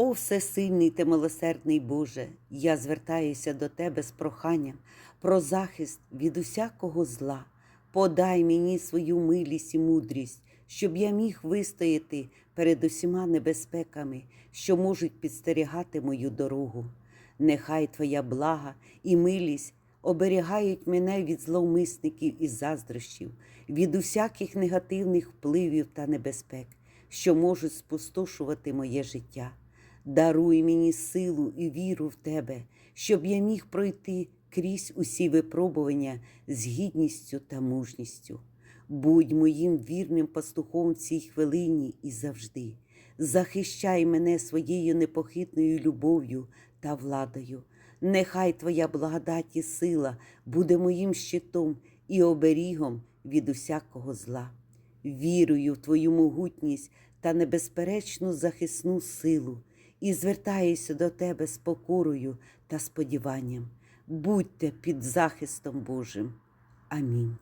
О, всесильний та милосердний Боже, я звертаюся до Тебе з проханням про захист від усякого зла. Подай мені свою милість і мудрість, щоб я міг вистояти перед усіма небезпеками, що можуть підстерігати мою дорогу. Нехай Твоя блага і милість оберігають мене від зловмисників і заздрощів, від усяких негативних впливів та небезпек, що можуть спустошувати моє життя. Даруй мені силу і віру в Тебе, щоб я міг пройти крізь усі випробування з гідністю та мужністю. Будь моїм вірним пастухом в цій хвилині і завжди. Захищай мене своєю непохитною любов'ю та владою. Нехай Твоя благодать і сила буде моїм щитом і оберігом від усякого зла. Вірую в Твою могутність та небезперечну захисну силу і звертаюся до Тебе з покорою та сподіванням. Будьте під захистом Божим. Амінь.